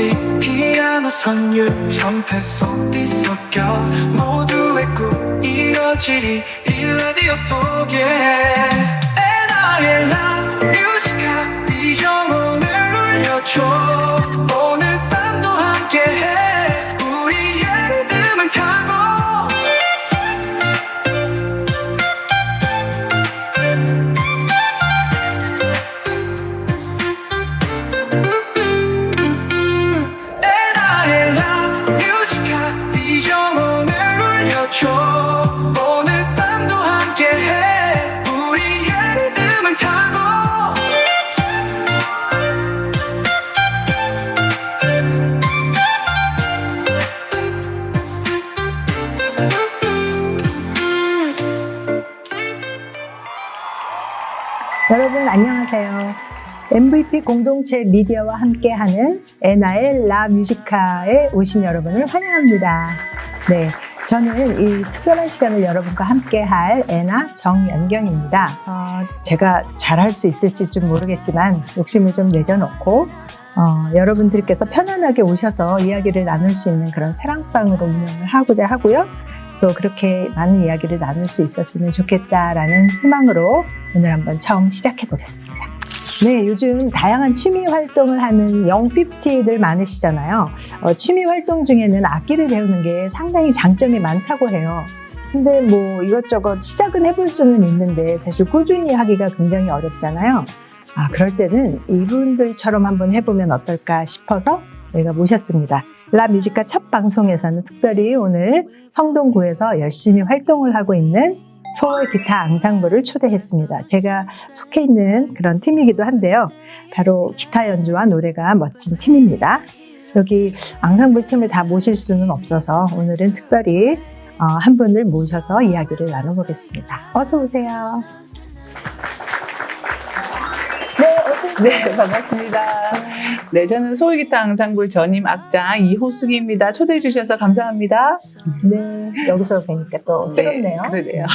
소리 피아노 선율 전패 속 뒤섞여 모두의 꿈 이뤄지리 이 라디오 속에 에나의 뮤지카 이 영혼을 울려줘 오늘 밤도 함께해 MVP 공동체 미디어와 함께하는 에나의 라 뮤지카에 오신 여러분을 환영합니다. 네, 저는 이 특별한 시간을 여러분과 함께할 에나 정연경입니다. 어, 제가 잘할 수 있을지 좀 모르겠지만 욕심을 좀 내려놓고 어, 여러분들께서 편안하게 오셔서 이야기를 나눌 수 있는 그런 사랑방으로 운영을 하고자 하고요. 또 그렇게 많은 이야기를 나눌 수 있었으면 좋겠다라는 희망으로 오늘 한번 처음 시작해 보겠습니다. 네, 요즘 다양한 취미 활동을 하는 영50들 많으시잖아요. 어, 취미 활동 중에는 악기를 배우는 게 상당히 장점이 많다고 해요. 근데 뭐 이것저것 시작은 해볼 수는 있는데 사실 꾸준히 하기가 굉장히 어렵잖아요. 아, 그럴 때는 이분들처럼 한번 해보면 어떨까 싶어서 저희가 모셨습니다. 라 뮤지카 첫 방송에서는 특별히 오늘 성동구에서 열심히 활동을 하고 있는 서울 기타 앙상블을 초대했습니다. 제가 속해 있는 그런 팀이기도 한데요. 바로 기타 연주와 노래가 멋진 팀입니다. 여기 앙상블 팀을 다 모실 수는 없어서 오늘은 특별히 어, 한 분을 모셔서 이야기를 나눠보겠습니다. 어서 오세요. 네, 어서 오세요. 네, 반갑습니다. 네, 저는 서울기타 앙상블 전임 악장 이호숙입니다. 초대해 주셔서 감사합니다. 네, 여기서 뵈니까 또 새롭네요. 네, 그러네요.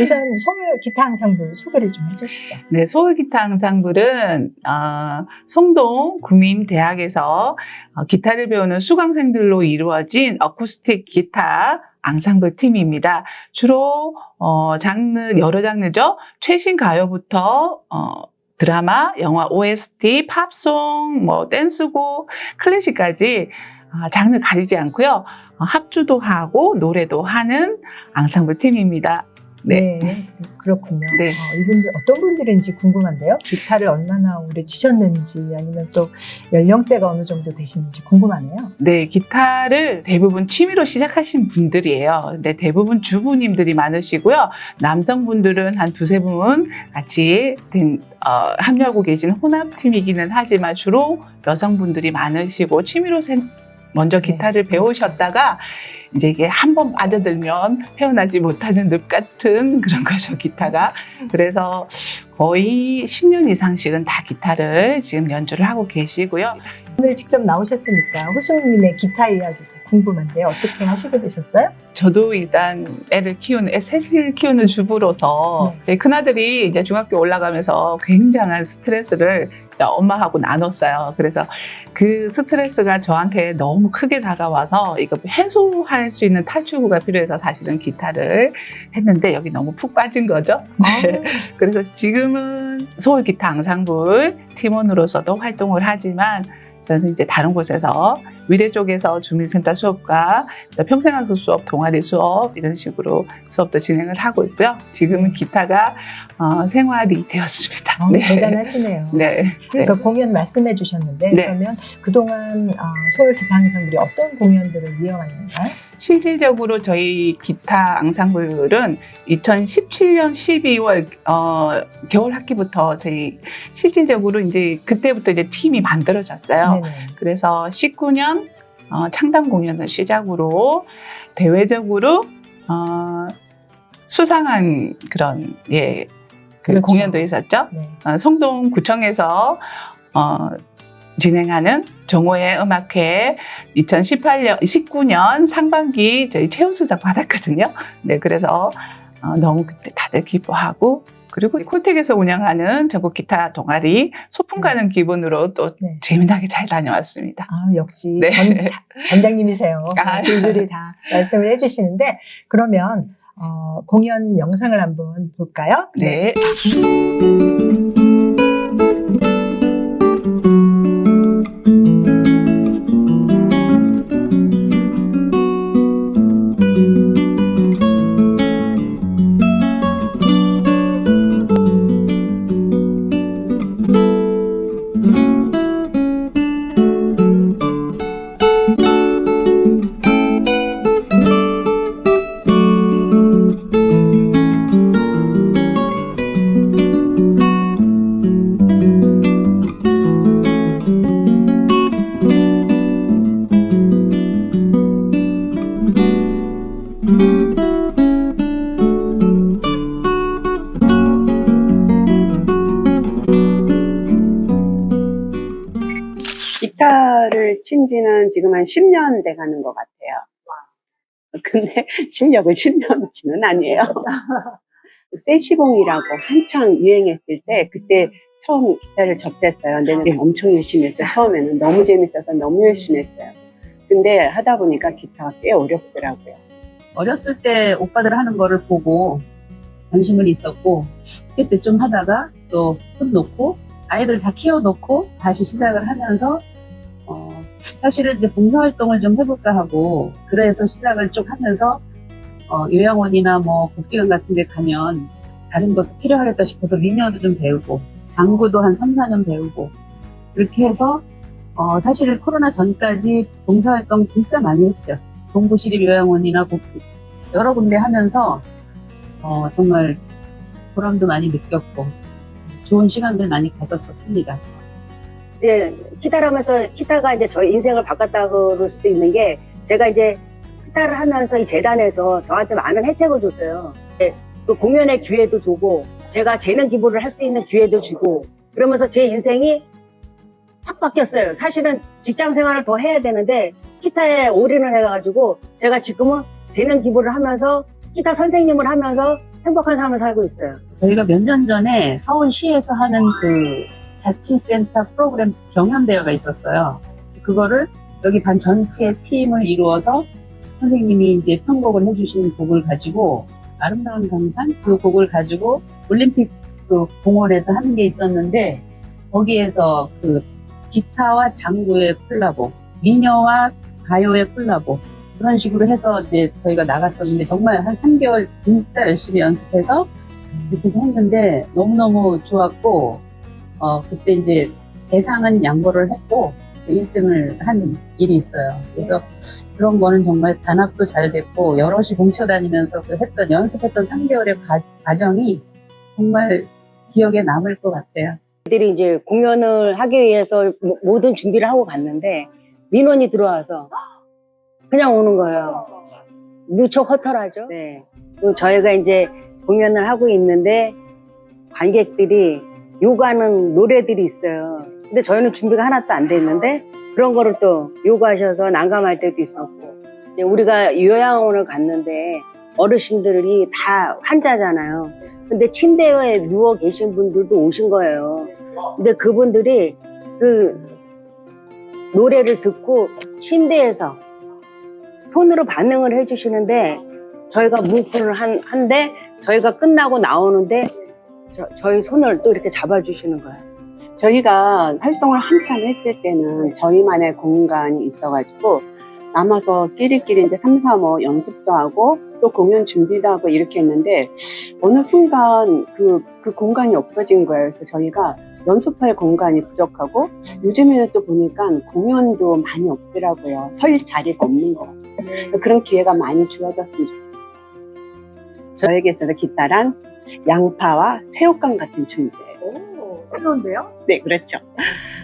우선 서울 기타 앙상블 소개를 좀 해주시죠. 네, 서울기타 앙상블은 어, 송동 구민대학에서 어, 기타를 배우는 수강생들로 이루어진 어쿠스틱 기타 앙상블 팀입니다. 주로 어, 장르 여러 장르죠. 최신 가요부터 어, 드라마, 영화 OST, 팝송, 뭐 댄스곡, 클래식까지 어, 장르 가리지 않고요. 어, 합주도 하고 노래도 하는 앙상블 팀입니다. 네, 네. 그렇군요. 네. 어, 이분들 어떤 분들인지 궁금한데요. 기타를 얼마나 오래 치셨는지 아니면 또 연령대가 어느 정도 되시는지 궁금하네요. 네, 기타를 대부분 취미로 시작하신 분들이에요. 근데 대부분 주부님들이 많으시고요. 남성분들은 한 두세 분 같이 된, 어, 합류하고 계신 혼합팀이기는 하지만 주로 여성분들이 많으시고 취미로 생- 먼저 네. 기타를 배우셨다가 이제 이게 한 번 빠져들면 헤어나지 못하는 늪 같은 그런 거죠, 기타가. 그래서 거의 10년 이상씩은 다 기타를 지금 연주를 하고 계시고요. 오늘 직접 나오셨으니까 호수님의 기타 이야기도 궁금한데요. 어떻게 하시게 되셨어요? 저도 일단 애를 키우는, 애 셋을 키우는 주부로서 제 큰아들이 이제 중학교 올라가면서 굉장한 스트레스를 엄마하고 나눴어요. 그래서 그 스트레스가 저한테 너무 크게 다가와서 이거 해소할 수 있는 탈출구가 필요해서 사실은 기타를 했는데 여기 너무 푹 빠진 거죠. 네. 그래서 지금은 서울 기타 앙상블 팀원으로서도 활동을 하지만 저는 이제 다른 곳에서 위례 쪽에서 주민센터 수업과 평생학습 수업, 동아리 수업 이런 식으로 수업도 진행을 하고 있고요. 지금은 기타가 어, 생활이 되었습니다. 어, 대단하시네요. 네. 그래서 공연 말씀해 주셨는데 네. 그러면 그동안 어, 서울 기타 앙상블이 어떤 공연들을 이어왔는가요? 실질적으로 저희 기타 앙상블은 2017년 12월 어, 겨울 학기부터 저희 실질적으로 이제 그때부터 이제 팀이 만들어졌어요. 네네. 그래서 19년 어, 창단 공연을 시작으로 대외적으로 어, 수상한 그런 예 그 그렇죠. 공연도 있었죠. 네. 어, 성동구청에서 어, 진행하는 정호의 음악회 2018년, 19년 상반기 저희 최우수상 받았거든요. 네, 그래서 어, 너무 그때 다들 기뻐하고 그리고 콜텍에서 운영하는 전국 기타 동아리 소풍 가는 기분으로 또 네. 재미나게 잘 다녀왔습니다. 아, 역시 네. 전 단장님이세요. 아. 줄줄이 다 말씀을 해주시는데 그러면 어, 공연 영상을 한번 볼까요? 네. 기 친 지는 지금 한 10년 돼 가는 것 같아요. 근데 실력은 10년치는 아니에요. 세시봉이라고 한창 유행했을 때 그때 처음 기타를 접했어요. 근데 엄청 열심히 했죠. 처음에는 너무 재밌어서 너무 열심히 했어요. 근데 하다 보니까 기타가 꽤 어렵더라고요. 어렸을 때 오빠들 하는 거를 보고 관심은 있었고 그때 좀 하다가 또 손 놓고 아이들 다 키워놓고 다시 시작을 하면서 어, 사실은 이제 봉사활동을 좀 해볼까 하고 그래서 시작을 쭉 하면서 어, 요양원이나 뭐 복지관 같은 데 가면 다른 것도 필요하겠다 싶어서 미녀도 좀 배우고 장구도 한 3, 4년 배우고 그렇게 해서 어, 사실 코로나 전까지 봉사활동 진짜 많이 했죠. 동부시립 요양원이나 복- 여러 군데 하면서 어, 정말 보람도 많이 느꼈고 좋은 시간들 많이 가졌었습니다. 이제 하면서 기타가 이제 저희 인생을 바꿨다고 그럴 수도 있는 게 제가 이제 기타를 하면서 이 재단에서 저한테 많은 혜택을 줬어요. 예, 그 공연의 기회도 주고 제가 재능 기부를 할 수 있는 기회도 주고 그러면서 제 인생이 확 바뀌었어요. 사실은 직장 생활을 더 해야 되는데 기타에 올인을 해가지고 제가 지금은 재능 기부를 하면서 기타 선생님을 하면서 행복한 삶을 살고 있어요. 저희가 몇 년 전에 서울시에서 하는 그 자치센터 프로그램 경연대회가 있었어요. 그거를 여기 반 전체 팀을 이루어서 선생님이 이제 편곡을 해주신 곡을 가지고 아름다운 강산 그 곡을 가지고 올림픽 그 공원에서 하는 게 있었는데 거기에서 그 기타와 장구의 콜라보, 미녀와 가요의 콜라보 그런 식으로 해서 이제 저희가 나갔었는데 정말 한 3개월 진짜 열심히 연습해서 이렇게 해서 했는데 너무너무 좋았고 어 그때 이제 대상은 양보를 했고 1등을 한 일이 있어요. 그래서 그런 거는 정말 단합도 잘 됐고 여럿이 뭉쳐다니면서 그 했던 연습했던 3개월의 과 정이 정말 기억에 남을 것 같아요. 애들이 이제 공연을 하기 위해서 모- 모든 준비를 하고 갔는데 민원이 들어와서 그냥 오는 거예요. 무척 허탈하죠. 네. 저희가 이제 공연을 하고 있는데 관객들이 요구하는 노래들이 있어요. 근데 저희는 준비가 하나도 안 돼 있는데 그런 거를 또 요구하셔서 난감할 때도 있었고 우리가 요양원을 갔는데 어르신들이 다 환자잖아요. 근데 침대에 누워 계신 분들도 오신 거예요. 근데 그분들이 그 노래를 듣고 침대에서 손으로 반응을 해주시는데 저희가 뭉클을 한, 한데 저희가 끝나고 나오는데 저, 저희 손을 또 이렇게 잡아주시는 거예요. 저희가 활동을 한참 했을 때는 저희만의 공간이 있어가지고 남아서 끼리끼리 이제 3, 4, 5 연습도 하고 또 공연 준비도 하고 이렇게 했는데 어느 순간 그, 그 공간이 없어진 거예요. 그래서 저희가 연습할 공간이 부족하고 요즘에는 또 보니까 공연도 많이 없더라고요. 설 자리가 없는 것 같아요. 그런 기회가 많이 주어졌으면 좋겠어요. 저에게 있어서 기타란 양파와 새우깡 같은 존재예요. 새로운데요? 네, 그렇죠.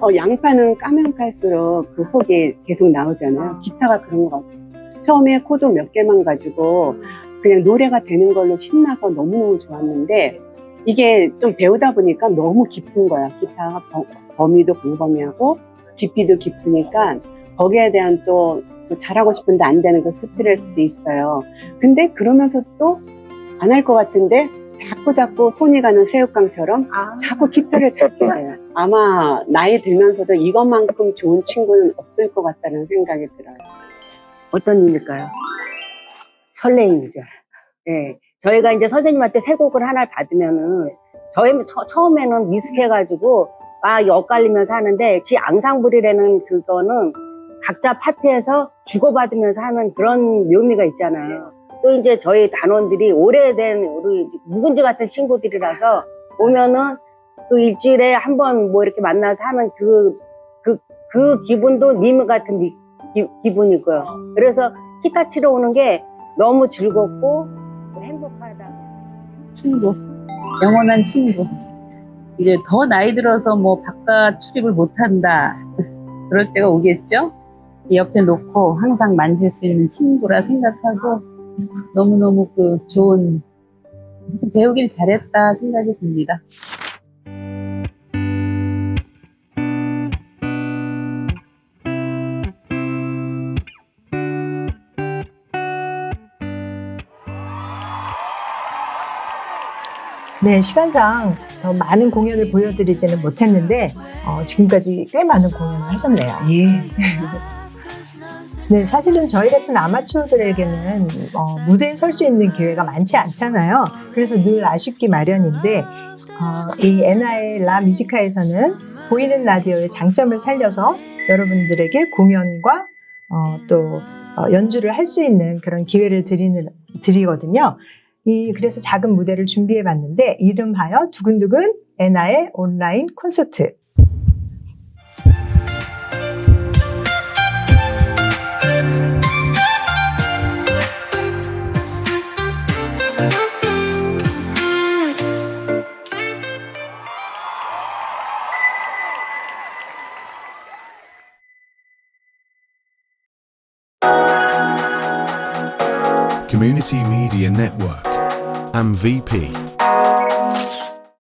어, 양파는 까면 깔수록 그 속이 계속 나오잖아요. 기타가 그런 것 같아요. 처음에 코드 몇 개만 가지고 그냥 노래가 되는 걸로 신나서 너무너무 좋았는데 이게 좀 배우다 보니까 너무 깊은 거야. 기타 범- 범위도 광범위하고 깊이도 깊으니까 거기에 대한 또, 또 잘하고 싶은데 안 되는 그 스트레스도 있어요. 근데 그러면서 또 안 할 것 같은데 자꾸 자꾸 손이 가는 새우깡처럼 자꾸 기타를 찾게 돼요. 아마 나이 들면서도 이것만큼 좋은 친구는 없을 것 같다는 생각이 들어요. 어떤 일일까요? 설레임이죠. 예. 저희가 이제 선생님한테 새 곡을 하나를 받으면은 저희 처, 처음에는 미숙해가지고 막 엇갈리면서 하는데 지 앙상블이라는 그거는 각자 파트에서 주고받으면서 하는 그런 묘미가 있잖아요. 또 이제 저희 단원들이 오래된 우리 묵은지 같은 친구들이라서 오면은 그 일주일에 한 번 뭐 이렇게 만나서 하는 그, 그, 그 기분도 님 같은 기, 기, 기분이고요. 그래서 기타 치러 오는 게 너무 즐겁고 행복하다. 친구, 영원한 친구. 이제 더 나이 들어서 뭐 바깥 출입을 못한다. 그럴 때가 오겠죠? 옆에 놓고 항상 만질 수 있는 친구라 생각하고 너무너무 그 좋은, 배우길 잘했다 생각이 듭니다. 네, 시간상 더 많은 공연을 보여드리지는 못했는데 어, 지금까지 꽤 많은 공연을 하셨네요. 예. 네, 사실은 저희 같은 아마추어들에게는 어, 무대에 설 수 있는 기회가 많지 않잖아요. 그래서 늘 아쉽기 마련인데 어, 이 에나의 라 뮤지카에서는 보이는 라디오의 장점을 살려서 여러분들에게 공연과 어, 또 어, 연주를 할 수 있는 그런 기회를 드리는 드리거든요. 이 그래서 작은 무대를 준비해 봤는데 이름하여 두근두근 에나의 온라인 콘서트. Media Network. MVP.